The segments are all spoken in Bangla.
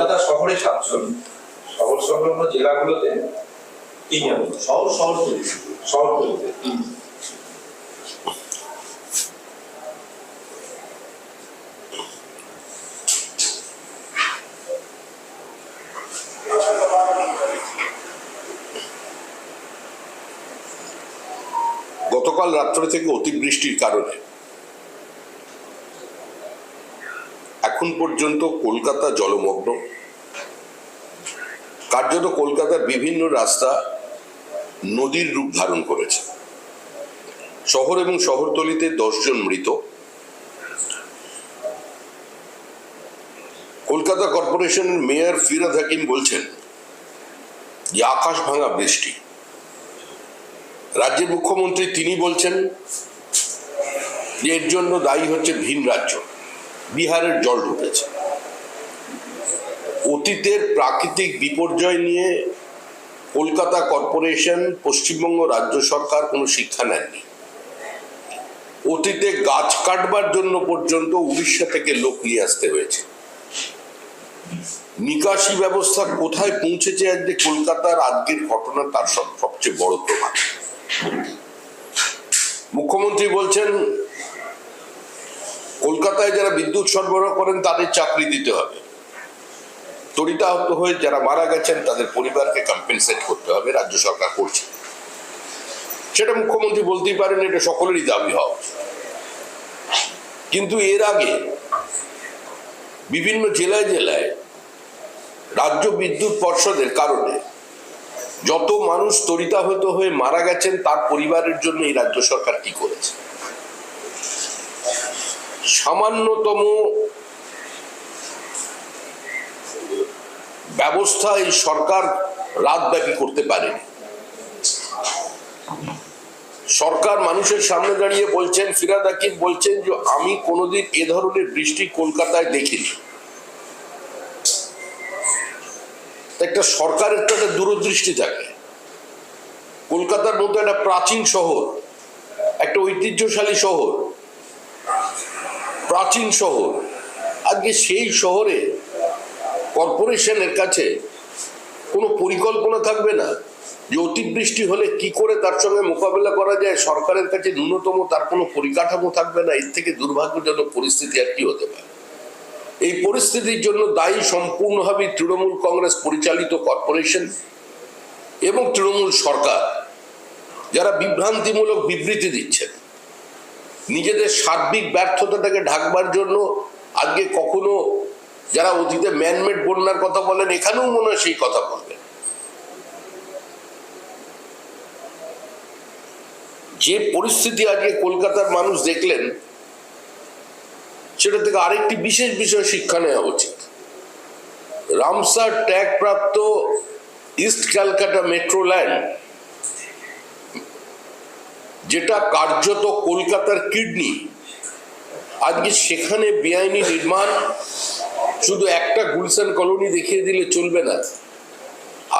কলকাতা শহরে সাতজন শহর সংলগ্ন জেলাগুলোতে তিনজন। শহর শহর শহরগুলোতে গতকাল রাত্রে থেকে অতিবৃষ্টির কারণে এখন পর্যন্ত কলকাতা জলমগ্ন। কার্যত কলকাতার বিভিন্ন রাস্তা নদীর রূপ ধারণ করেছে। শহর এবং শহরতলিতে দশজন মৃত। কলকাতা কর্পোরেশনের মেয়র ফিরাদ হাকিম বলছেন, যে আকাশ ভাঙা বৃষ্টি। রাজ্যের মুখ্যমন্ত্রী তিনি বলছেন, যে এর জন্য দায়ী হচ্ছে ভিন রাজ্য। বিহারের জল ঢুকেছে। অতীতের প্রাকৃতিক বিপর্যয় নিয়ে কলকাতা কর্পোরেশন, পশ্চিমবঙ্গ রাজ্য সরকার কোনো শিক্ষা নেননি। অতীতে গাছ কাটবার জন্য পর্যন্ত উড়িষ্যা থেকে লোক নিয়ে আসতে হয়েছে। নিকাশি ব্যবস্থা কোথায় পৌঁছেছে আজকে কলকাতার আজকের ঘটনা, তার সব- সবচেয়ে বড় প্রমাণ। মুখ্যমন্ত্রী বলছেন কলকাতায় যারা বিদ্যুৎ সরবরাহ করেন, তাদের চাকরি দিতে হবে। তরিতাহত হয়ে যারা মারা গেছেন, তাদের পরিবারকে কম্পেনসেট করতে হবে, রাজ্য সরকার করছে। সেটা মুখ্যমন্ত্রী বলতেই পারেন, এটা সকলেরই দাবি হওয়া। কিন্তু এর আগে বিভিন্ন জেলায় জেলায় রাজ্য বিদ্যুৎ পর্ষদের কারণে যত মানুষ তরিতাহত হয়ে মারা গেছেন, তার পরিবারের জন্য এই রাজ্য সরকার কি করেছে? সামান্যতম ব্যবস্থা এই সরকার রাতব্যাপী করতে পারে সরকার মানুষের সামনে দাঁড়িয়ে বলছেন, ফিরাদ হাকিম বলছেন যে, আমি কোনোদিন এ ধরনের বৃষ্টি কলকাতায় দেখিনি। একটা সরকারের তো একটা দূরদৃষ্টি থাকে। কলকাতার মতো একটা প্রাচীন শহর, একটা ঐতিহ্যশালী শহর প্রাচীন শহর। আজকে সেই শহরে কর্পোরেশনের কাছে কোনো পরিকল্পনা থাকবে না যে অতিবৃষ্টি হলে কি করে তার সঙ্গে মোকাবেলা করা যায়, সরকারের কাছে ন্যূনতম তার কোনো পরিকাঠামো থাকবে না, এর থেকে দুর্ভাগ্যজনক পরিস্থিতি আর কি হতে পারে? এই পরিস্থিতির জন্য দায়ী সম্পূর্ণভাবে তৃণমূল কংগ্রেস পরিচালিত কর্পোরেশন এবং তৃণমূল সরকার, যারা বিভ্রান্তিমূলক বিবৃতি দিচ্ছেন। নিজেদের সার্বিক ব্যর্থতাটাকে ঢাকবার জন্য আজকে কখনো যারা অতীতে ম্যানমেড বন্যার কথা বলেন, এখানেও মনে সেই কথা বলবেন। যে পরিস্থিতি আজকে কলকাতার মানুষ দেখলেন, সেটা থেকে আরেকটি বিশেষ বিষয় শিক্ষা নেওয়া উচিত। রামসার ট্যাগ প্রাপ্ত ইস্ট ক্যালকাটা মেট্রো লাইন যেটা কার্যত কলকাতার কিডনি। আজকে সেখানে বেআইনি নির্মাণ, শুধু একটা গুলশান কলোনি দেখিয়ে দিলে চলবে না।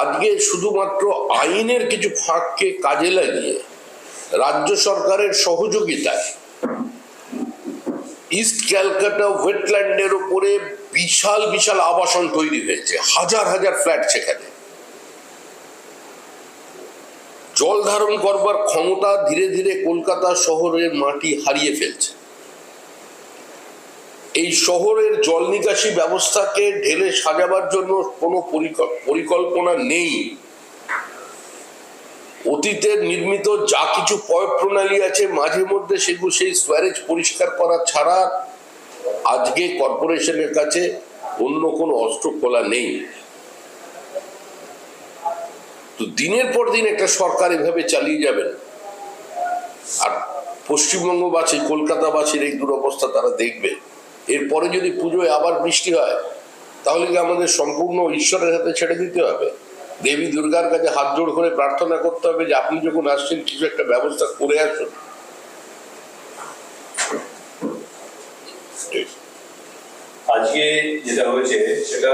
আজকে শুধুমাত্র আইনের কিছু ফাঁককে কাজে লাগিয়ে রাজ্য সরকারের সহযোগিতায় ইস্ট ক্যালকাটা ওয়েটল্যান্ডের উপরে বিশাল বিশাল আবাসন তৈরি হয়েছে। হাজার হাজার ফ্ল্যাট সেখানে। জল ধারণ করবার ক্ষমতা ধীরে ধীরে কলকাতা শহরের মাটি হারিয়ে ফেলছে। এই শহরের জল নিকাশি ব্যবস্থাকে ঢেলে সাজাবার জন্য কোনো পরিকল- পরিকল্পনা নেই। অতীতের নির্মিত যা কিছু পয় প্রণালী আছে, মাঝে মধ্যে সেগুলো সেই স্টোয়ারেজ পরিষ্কার করা ছাড়া আজকে কর্পোরেশনের কাছে অন্য কোনো অস্ত্র খোলা নেই। তো দিনের পর দিন একটা সরকার এভাবে চালিয়ে যাবেন। আর পশ্চিমবঙ্গবাসী কলকাতাবাসীর এই দুরবস্থা তারা দেখবে। এরপরে যদি পুজোয় আবার বৃষ্টি হয়, তাহলে কি আমাদের সম্পূর্ণ ঈশ্বরের হাতে ছেড়ে দিতে হবে? দেবী দুর্গার কাছে হাত জোড় করে প্রার্থনা করতে হবে যে আপনি যখন আসছেন, কিছু একটা ব্যবস্থা করে আসুন। আজকে যেটা হয়েছে, সেটা